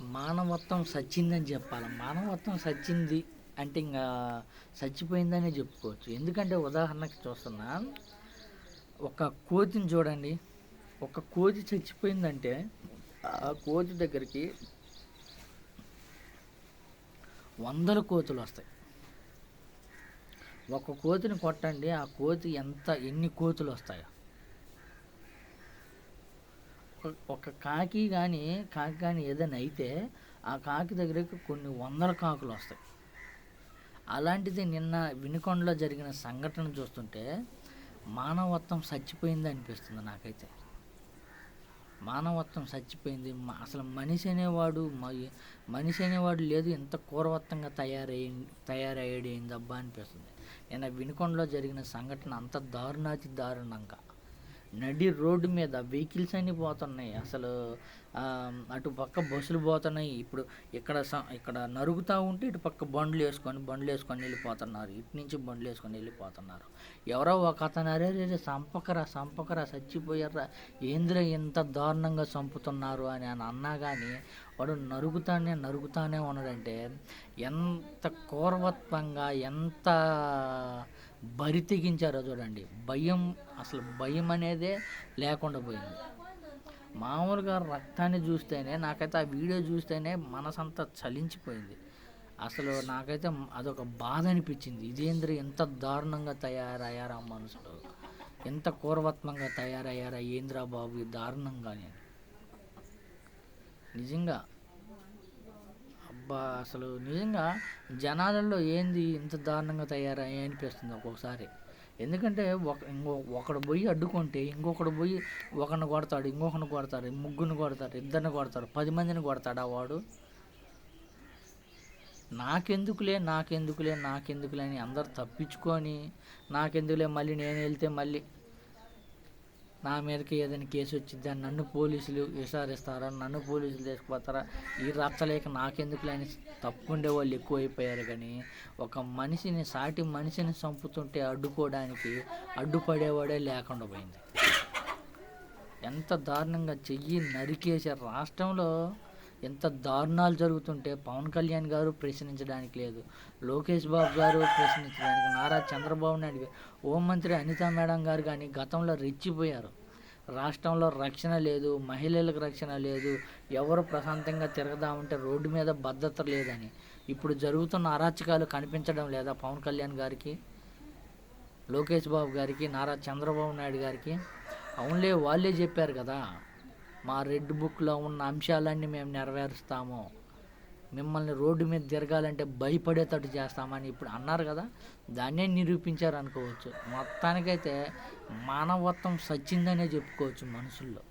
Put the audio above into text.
మానవత్వం సచ్చిందని చెప్పాలి. మానవత్వం సచ్చింది అంటే ఇంకా చచ్చిపోయిందనే చెప్పుకోవచ్చు. ఎందుకంటే ఉదాహరణకి చూస్తున్నా ఒక కోతిని చూడండి. ఒక కోతి చచ్చిపోయిందంటే ఆ కోతి దగ్గరికి వందల కోతులు వస్తాయి. ఒక కోతిని కొట్టండి ఆ కోతి ఎంత ఎన్ని కోతులు వస్తాయో. ఒక- ఒక కాకి కానీ కాకి కానీ ఏదైనా అయితే ఆ కాకి దగ్గరికి కొన్ని వందల కాకులు వస్తాయి. అలాంటిది నిన్న వినుకొండలో జరిగిన సంఘటన చూస్తుంటే మానవత్వం చచ్చిపోయింది అనిపిస్తుంది నాకైతే. మానవత్వం చచ్చిపోయింది. అసలు మనిషి అనేవాడు మనిషి అనేవాడు లేదు ఎంత క్రూరవత్వంగా తయారయ్యి తయారయ్యాడు ఏందబ్బా అనిపిస్తుంది. నిన్న వినుకొండలో జరిగిన సంఘటన అంత దారుణాతి దారుణంగా. నడి రోడ్డు మీద వెహికల్స్ అన్నీ పోతున్నాయి. అసలు అటు పక్క బస్సులు పోతున్నాయి. ఇప్పుడు ఇక్కడ స- ఇక్కడ నరుగుతూ ఉంటే ఇటు పక్క బండ్లు వేసుకొని బండ్లు వేసుకొని వెళ్ళిపోతున్నారు. ఇటు నుంచి బండ్లు వేసుకొని వెళ్ళిపోతున్నారు. ఎవరో ఒక అతను అరే రే సంపకరా సంపకరా చచ్చిపోయారా ఏంద్రా ఇంత దారుణంగా చంపుతున్నారు అని అని అన్నా కానీ వాడు నరుగుతానే నరుగుతానే ఉన్నాడంటే ఎంత కోరవత్వంగా ఎంత బరి తెగించారో చూడండి. భయం అసలు భయం అనేదే లేకుండా పోయింది. మామూలుగా రక్తాన్ని చూస్తేనే నాకైతే ఆ వీడియో చూస్తేనే మనసంతా చలించిపోయింది. అసలు నాకైతే అదొక బాధ అనిపించింది. ఇదేంద్ర ఎంత దారుణంగా తయారయ్యారా మనుషులు? ఎంత కోరవత్వంగా తయారయ్యారా ఏంద్రా బాబు దారుణంగా నేను నిజంగా అబ్బా అసలు నిజంగా జనాలలో ఏంది ఇంత దారుణంగా తయారయ్యాయి అనిపిస్తుంది ఒక్కొక్కసారి. ఎందుకంటే ఒక ఇంకో ఒకడు పోయి అడ్డుకుంటే ఇంకొకడు పోయి ఒకరిని కొడతాడు ఇంకొకరిని కొడతాడు ముగ్గురిని కొడతాడు ఇద్దరిని కొడతాడు పది మందిని కొడతాడా వాడు? నాకెందుకులే నాకెందుకులే నాకెందుకులే అని అందరు తప్పించుకొని నాకెందుకులే మళ్ళీ నేను వెళ్తే మళ్ళీ నా మీదకి ఏదైనా కేసు వచ్చిద్దా? నన్ను పోలీసులు విచారిస్తారా? నన్ను పోలీసులు తీసుకుపోతారా? ఈ రచ్చలేక నాకెందుకులే అని తప్పుండే వాళ్ళు ఎక్కువైపోయారు కానీ ఒక మనిషిని సాటి మనిషిని చంపుతుంటే అడ్డుకోవడానికి అడ్డుపడేవాడే లేకుండా పోయింది. ఎంత దారుణంగా చెయ్యి నరికేసే రాష్ట్రంలో ఎంత దారుణాలు జరుగుతుంటే పవన్ కళ్యాణ్ గారు ప్రశ్నించడానికి లేదు. లోకేష్ బాబు గారు ప్రశ్నించడానికి నారా చంద్రబాబు నాయుడు గారు హోంమంత్రి అనితా మేడం గారు కానీ గతంలో రెచ్చిపోయారు. రాష్ట్రంలో రక్షణ లేదు మహిళలకు రక్షణ లేదు ఎవరు ప్రశాంతంగా తిరగదామంటే రోడ్డు మీద భద్రత లేదని. ఇప్పుడు జరుగుతున్న అరాచకాలు కనిపించడం లేదా పవన్ కళ్యాణ్ గారికి లోకేష్ బాబు గారికి నారా చంద్రబాబు నాయుడు గారికి? అవునులే వాళ్ళే చెప్పారు కదా. మా రెడ్ బుక్లో ఉన్న అంశాలన్నీ మేము నెరవేరుస్తాము. మిమ్మల్ని రోడ్డు మీద తిరగాలంటే భయపడేటట్టు చేస్తామని ఇప్పుడు అన్నారు కదా దాన్నే నిరూపించారు అనుకోవచ్చు మొత్తానికైతే మానవత్వం సచ్చిందనే చెప్పుకోవచ్చు మనుషుల్లో.